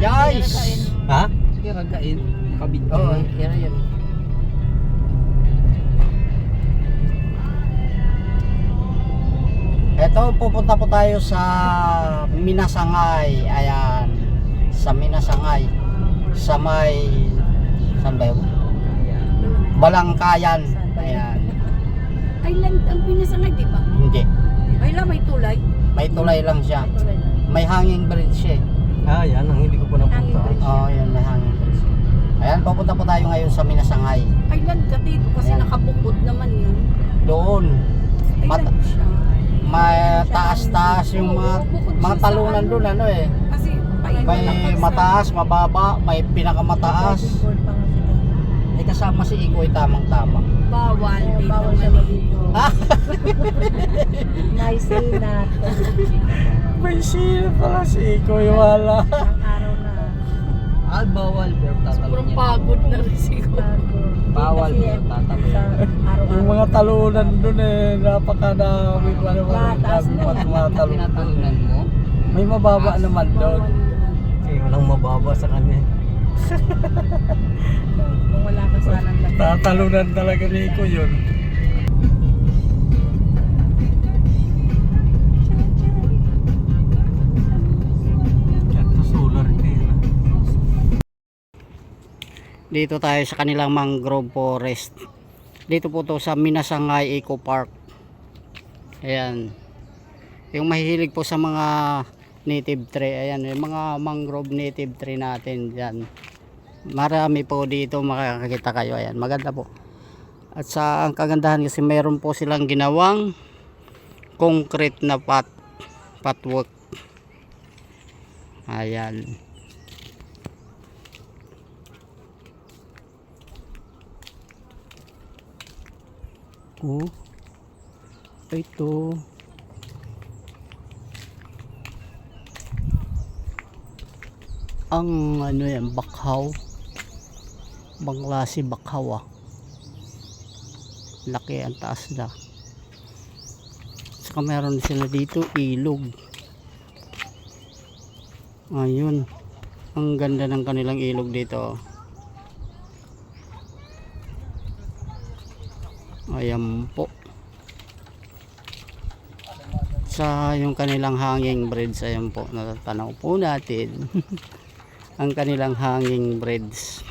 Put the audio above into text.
guys. Ha? Sige, ragain. Kabit. Oo. Kaya yan. Ito, pupunta po tayo sa Minasangay. Ayan. Sa Minasangay. Sa may... Saan ba yun? Balangkayan. Ayan. Island ang pinasangay, di ba? Hindi. Ay lang, may tulay. May tulay lang siya. May tulay lang. May hanging bridge siya. eh. Ah, yan. Ang hindi ko pa napunta. Oo, oh, yun. May hanging bridge. Ayan, pupunta po tayo ngayon sa Minasangay. Island ka dito kasi Ayan. nakabukod naman yun. Doon. Mat- Island siya. May taas-taas yung mga, mga talunan doon. Ano eh. Kasi May mataas, mababa, may pinakamataas. Ay kasama si Ikoy tamang-tama. Bawal dito. Bawal siya dito. Ah! May sinat. May sino pala si Ikoy. Wala. Ang araw na. Ah, bawal. Pero tatalon Sobrang yan. pagod na rin siguro. Bawal. Kasi, Pero tatalon araw-araw. Yung mga talunan dun eh. Napakadami. Ano ba? Mataas na. Tinatalunan mo. May mababa naman doon. Eh, walang mababa sa kanya. Tatalunan talaga ni Iko yun. Dito tayo sa kanilang mangrove forest. Dito po to sa Minasangay Eco Park. Ayan. Yung mahihilig po sa mga native tree. Ayan, yung mga mangrove native tree natin dyan. Marami po dito makakakita kayo. Ayan, maganda po. At sa ang kagandahan kasi mayroon po silang ginawang concrete na pat patwork. Ayan. Oh. Ito. Ang ano yan, bakhaw. Banglasi bakhaw ah. Laki ang taas na. Saka meron sila dito ilog. Ayun. Ang ganda ng kanilang ilog dito. Ayan po. Sa yung kanilang hanging bridge, ayan po, natatanaw po natin. ang kanilang hanging bridge.